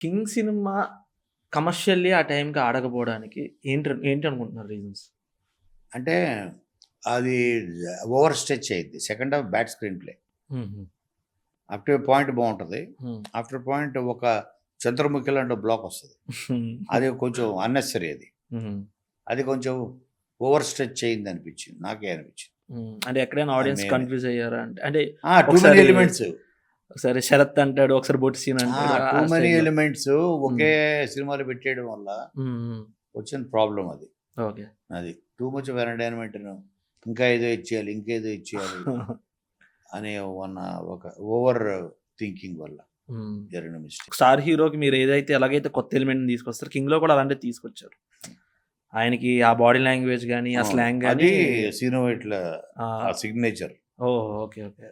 King cinema commercially ఆ టైంకి ఆడకపోవడానికి ఏంటి ఏంటి అనుకుంటున్నారు రీజన్స్? అంటే అది ఓవర్ స్ట్రెచ్ అయ్యింది second half bad screenplay. After point బాగుంటుంది. ఆఫ్టర్ పాయింట్ ఒక చంద్రముఖి లాంటి బ్లాక్ వస్తుంది. అది కొంచెం అన్నెసరీ అది. అది కొంచెం ఓవర్ స్ట్రెచ్ అయింది అనిపించింది. నాకే అనిపించింది. అంటే ఎక్కడైనా ఆడియన్స్ కన్ఫ్యూజ్ అయ్యారా? అంటే అంటే ఎలిమెంట్స్ ఒకసారి శరత్ అంటాడు ఒకసారి బొట్టి సీన్ అంటాడు. మెనీ. ఎలిమెంట్స్ ఒకే సినిమాలో పెట్టేయడం వల్ల. వచ్చిన ప్రాబ్లం అది. ఓకే. అది టూ మచ్ వెనడైన్మెంట్ ఇంకా ఏదో ఇచ్చేయాలి ఇంకేదో ఇచ్చేయాలి అనే వన్ ఒక ఓవర్ థింకింగ్ వల్ల. జరిగిన మిస్టేక్ స్టార్ హీరోకి మీరు ఏదైతే ఎలాగైతే కొత్త ఎలిమెంట్ తీసుకొస్తారు కింగ్లో కూడా అలాంటివి తీసుకొచ్చారు. ఆయనకి ఆ బాడీ లాంగ్వేజ్ కానీ ఆ స్లాంగ్ కానీ సీనో ఇట్లా సిగ్నేచర్ ఓ ఓకే ఓకే.